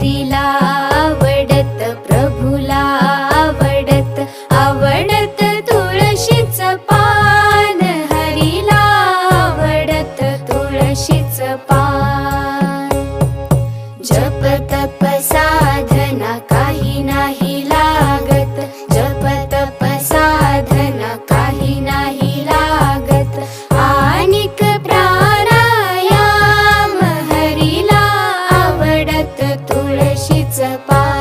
आवडत प्रभुला आवडत आवडत तुळशीच पान. हरीला आवडत तुळशीच पान. जप तप साधना काही नाही लागत. It's a about